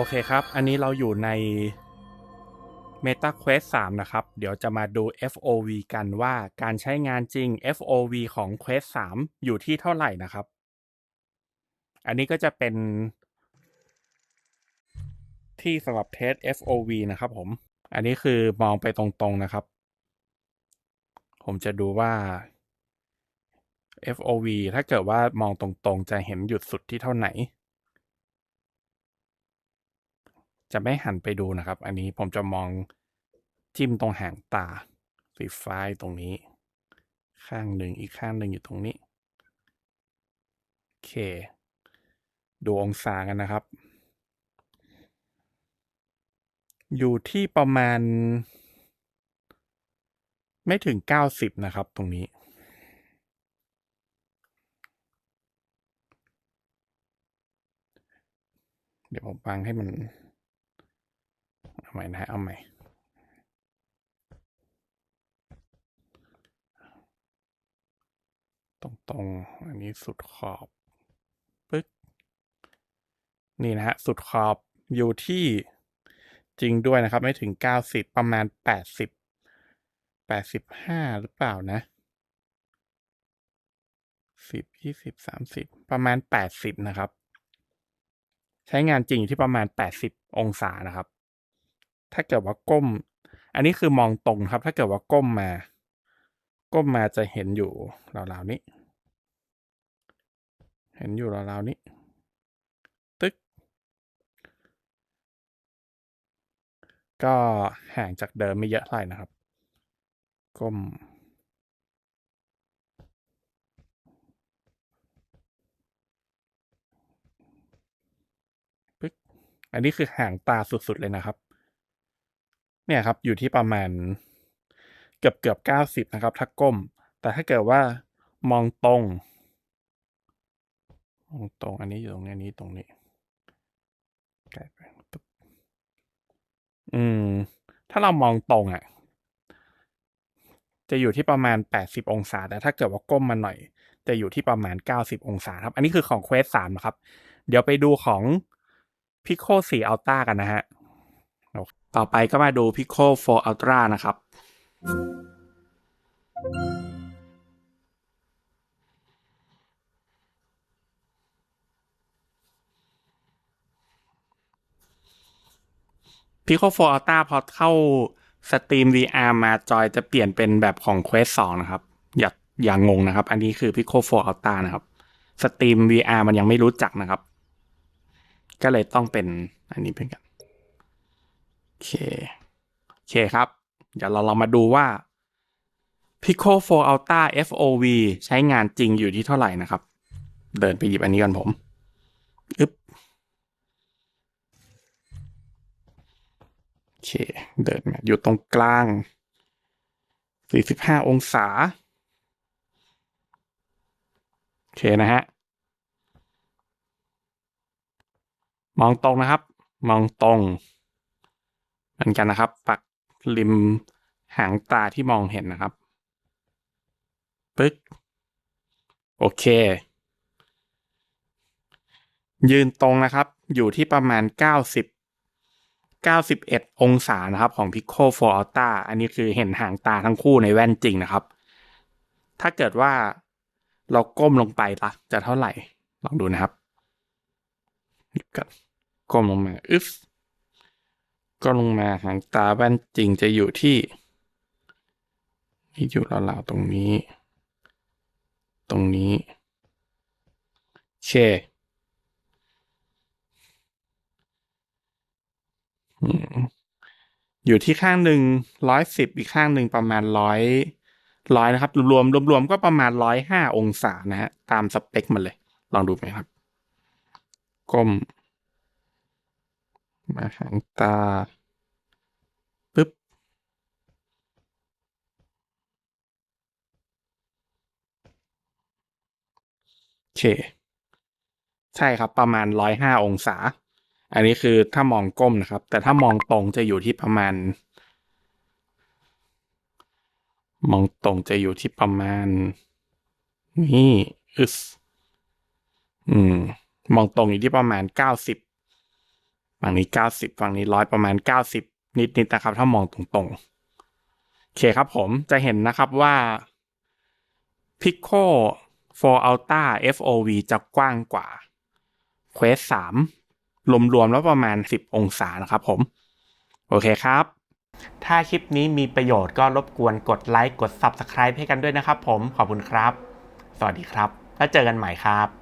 โอเคครับ อันนี้เราอยู่ใน Meta Quest 3 นะครับ เดี๋ยวจะมาดู FOV กันว่าการใช้งานจริง FOV ของ Quest 3 อยู่ที่เท่าไหร่นะครับ อันนี้ก็จะเป็น ที่สำหรับเทส FOV นะครับผม อันนี้คือมองไปตรงๆนะครับ ผมจะดูว่า FOV ถ้าเกิดว่ามองตรงๆ จะเห็นหยุดสุดที่เท่าไหร่ จะไม่หันไปดูนะครับ อันนี้ผมจะมองจิ้มตรงหางตาสีฟ้ายตรงนี้ ข้างหนึ่งอีกข้างหนึ่งอยู่ตรงนี้ โอเค ดูองศากันนะครับ อยู่ที่ประมาณ ไม่ถึงเก้าสิบนะครับตรงนี้เดี๋ยวผมวางให้มัน เอาใหม่นะฮะเอาใหม่ตรงๆ อันนี้สุดขอบปึ๊กนี่นะฮะ สุดขอบอยู่ที่จริงด้วยนะครับ ไม่ถึงเก้าสิบประมาณแปดสิบแปดสิบห้าหรือเปล่านะสิบยี่สิบสามสิบประมาณแปดสิบนะครับ ใช้งานจริงอยู่ที่ประมาณแปดสิบองศานะครับ ถ้าเกิดว่าก้ม อันนี้คือมองตรงครับ ถ้าเกิดว่าก้มมา ก้มมาจะเห็นอยู่ราวๆนี้ เห็นอยู่ราวๆนี้ ตึ๊ก ก็ห่างจากเดิมไม่เยอะเท่าไหร่นะครับ ก้มปึ๊กอันนี้คือห่างตาสุด ๆ เลยนะครับ เนี่ยครับอยู่ที่ประมาณเกือบเกือบเก้าสิบนะครับ ถ้าก้ม แต่ถ้าเกิดว่ามองตรงมองตรงอันนี้อยู่ตรงนี้นี้ตรงนี้กล้ไปปึ๊บอืม ถ้าเรามองตรงอะ จะอยู่ที่ประมาณแปดสิบองศา แต่ถ้าเกิดว่าก้มมาหน่อย จะอยู่ที่ประมาณเก้าสิบองศาครับ อันนี้คือของ Quest 3นะครับ เดี๋ยวไปดูของ Pico 4 Ultra กันนะฮะ ต่อไปก็มาดู Pico 4 Ultra นะครับ Pico 4 Ultra พอเข้าสตรีม VR มาจอยจะเปลี่ยนเป็นแบบของ Quest 2 นะครับ อย่าอย่างงงนะครับ อันนี้คือ Pico 4 Ultra นะครับ สตรีม VR มันยังไม่รู้จักนะครับ ก็เลยต้องเป็นอันนี้เป็นกัน เค โอเคครับ เดี๋ยวเราลองมาดูว่า Pico 4 Ultra FOV ใช้งานจริงอยู่ที่เท่าไหร่นะครับ เดินไปหยิบอันนี้กันผมอึ๊บโอเค เดินมาอยู่ตรงกลาง 45 องศา โอเคนะฮะ มองตรงนะครับ มองตรง เหมือนกันนะครับ ปักริมหางตาที่มองเห็นนะครับปึ๊กโอเค ยืนตรงนะครับ อยู่ที่ประมาณ 90 91 องศานะครับ ของ Pico 4 Ultra อันนี้คือเห็นหางตาทั้งคู่ในแว่นจริงนะครับ ถ้าเกิดว่าเราก้มลงไปละจะเท่าไหร่ ลองดูนะครับก็ก้มลงมา อึ๊บ ก็ลงมาหางตาแว่นจริงจะอยู่ที่ นี่อยู่ราวๆตรงนี้ ตรงนี้เคอืมอยู่ที่ข้างหนึ่งร้อยสิบอีกข้างหนึ่งประมาณร้อยร้อยนะครับ รวมรวมๆก็ประมาณร้อยห้าองศานะฮะ ตามสเปคมันเลย ลองดูไหมครับ ก้ม มาหางตา ปึ๊บ โอ เคใช่ครับ ประมาณร้อยห้าองศา อันนี้คือถ้ามองก้มนะครับ แต่ถ้ามองตรงจะอยู่ที่ประมาณ มองตรงจะอยู่ที่ประมาณ นี่อึสอืม มองตรงอยู่ที่ประมาณเก้าสิบฝั่งนี้90ฝั่งนี้ร้อยประมาณ90นิดๆนะครับ ถ้ามองตรงๆโอเคครับผมจะเห็นนะครับว่า Pico 4 Ultra FOV จะกว้างกว่า Quest 3รวมๆแล้วประมาณ 10 องศานะครับผม โอเคครับ ถ้าคลิปนี้มีประโยชน์ก็รบกวนกดไลค์กด Subscribe ให้กันด้วยนะครับผมขอบคุณครับ สวัสดีครับ แล้วเจอกันใหม่ครับ